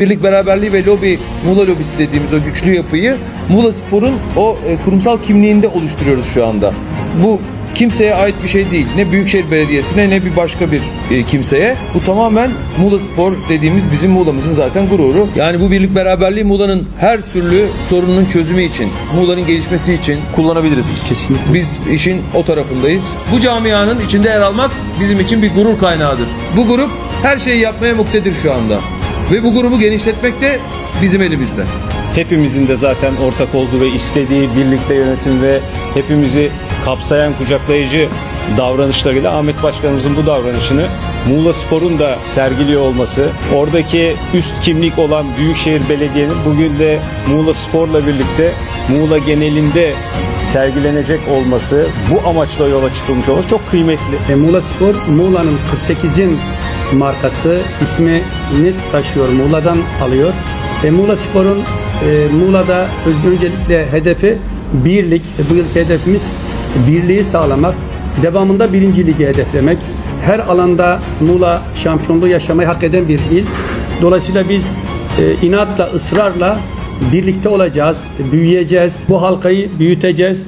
Birlik beraberliği ve lobi, Muğla lobisi dediğimiz o güçlü yapıyı Muğla Spor'un o e, kurumsal kimliğinde oluşturuyoruz şu anda. Bu kimseye ait bir şey değil. Ne Büyükşehir Belediyesi'ne ne bir başka bir e, kimseye. Bu tamamen Muğla Spor dediğimiz bizim Muğla'mızın zaten gururu. Yani bu birlik beraberliği Muğla'nın her türlü sorunun çözümü için, Muğla'nın gelişmesi için kullanabiliriz. Kesinlikle. Biz işin o tarafındayız. Bu camianın içinde yer almak bizim için bir gurur kaynağıdır. Bu grup her şeyi yapmaya muktedir şu anda. Ve bu grubu genişletmek de bizim elimizde. Hepimizin de zaten ortak olduğu ve istediği birlikte yönetim ve hepimizi kapsayan kucaklayıcı davranışlarıyla Ahmet Başkanımızın bu davranışını Muğla Spor'un da sergiliyor olması, oradaki üst kimlik olan Büyükşehir Belediye'nin bugün de Muğla Spor'la birlikte Muğla genelinde sergilenecek olması, bu amaçla yola çıkılmış olması çok kıymetli. E, Muğla Spor, Muğla'nın 48'in markası ismini taşıyor, Muğla'dan alıyor. E, Muğla Spor'un e, Muğla'da öncelikle hedefi birlik. E, bu yılki hedefimiz birliği sağlamak. Devamında birinci ligi hedeflemek. Her alanda Muğla şampiyonluğu yaşamayı hak eden bir il. Dolayısıyla biz e, inatla, ısrarla birlikte olacağız, büyüyeceğiz, bu halkayı büyüteceğiz.